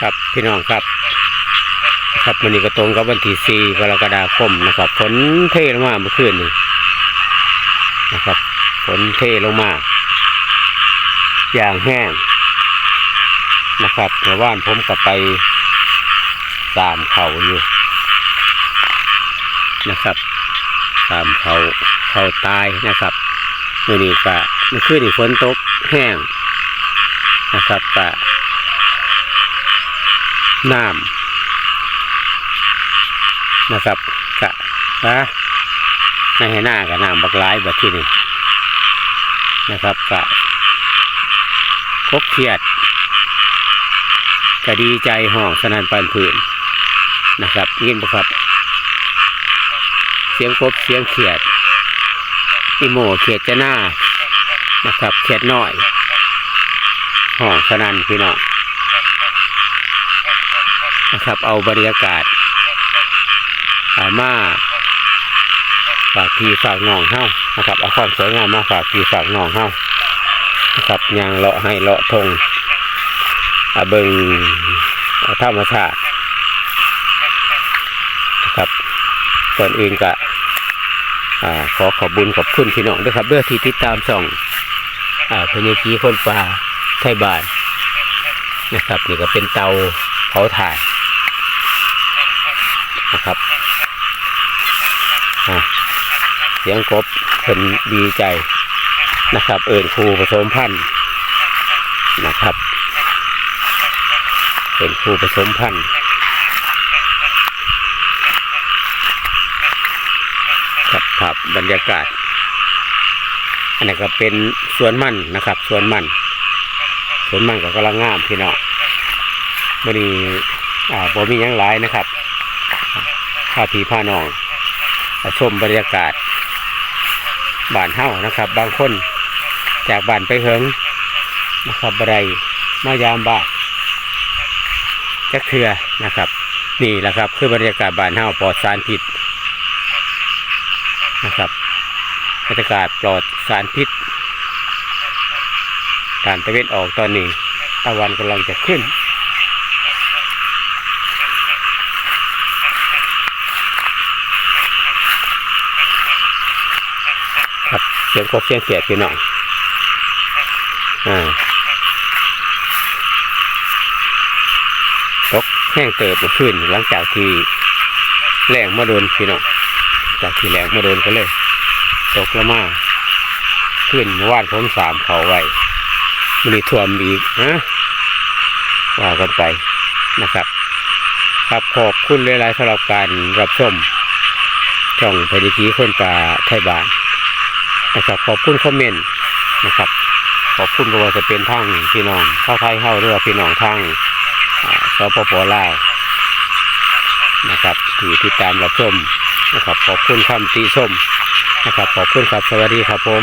ครับพี่น้องครับ ครับมันนี้ก็ตรงกับวันที่4กรกฎาคมนะครับฝนเทลงมาเมื่อคืนนี้นะครับฝนเทลงมา อย่างแห้งนะครับเมื่อวานผมก็ไปตามเขาอยู่นะครับ ตามเขาเขาตายนะครับเมื่อนี้ก็เมื่อคืนนี้ฝนตกแห้งนะครับก็ น้ำนะครับกะนะในให้หน้ากับน้ำบักหลายแบบที่นี่นะครับกะคบเครียดก็ดีใจห้องสนันปันผืนนะครับยินบ่ครับ เสียงกบเสียงเขียดอีโมเขียดจะหน้านะครับเขียดน้อยห้องสนันพี่น้อง นะครับ เอาบรรยากาศอามาฝากพี่ฝากน้องเฮานะครับ เอาความสวยงามมาฝากพี่ฝากน้องเฮานะครับยางเลาะให้เลาะทงอาเบิงธรรมชาตินะครับก่อนอื่นก็ขอขอบบุญขอบคุณพี่น้องด้วยครับเรื่อที่ติดตามส่องพญากีคนป่าไทยบ้านนะครับนี่ก็เป็นเตาเผาถ่าน นะครับเสียงกบเป็นดีใจนะครับ เอิญครูผสมพันธุ์นะครับ เป็นครูผสมพันธุ์ครับครับบรรยากาศ อันนี้ก็เป็นสวนมันนะครับสวนมันสวนมันก็กำลังงามพี่น้องวันนี้อ่าบ่มียังหลายนะครับาพี่พาน้องชมบรรยากาศบ้านเฮ้านะครับ บางคนจากบ้านไปเฮิงนะครับบไรมายามบ้านจักเทือนะครับ นี่แหละครับ คือบรรยากาศบ้านเฮ้าปลอดสารพิษนะครับบรรยากาศปลอดสารพิษการตะเวนออกตอนนี้ตะวันกำลังจะขึ้น ครับ เสียงกบเสียงเขียดพี่น้องอ่าตกแห้งเติบมาขึ้นหลังจากที่แรงมาโดนพี่น้องจากที่แรงมาโดนก็เลย ตกละมาขึ้นเมื่อวานผมสามเขาไว้มันนี่ท่วมอีกฮะว่ากันไปนะครับ ครับขอบคุณหลายๆสำหรับการรับชมช่องพนิกีคนป่าไทยบ้าน นะครับขอบคุณคอมเมนต์นะครับขอบคุณก็ว่าจะเป็นทางพี่น้องเข้าไทยเข้าหรือว่าพี่น้องทางอ่าสปปลาวนะครับที่ติดตามรับชมนะครับขอบคุณคำตีส้มนะครับขอบคุณครับสวัสดีครับผม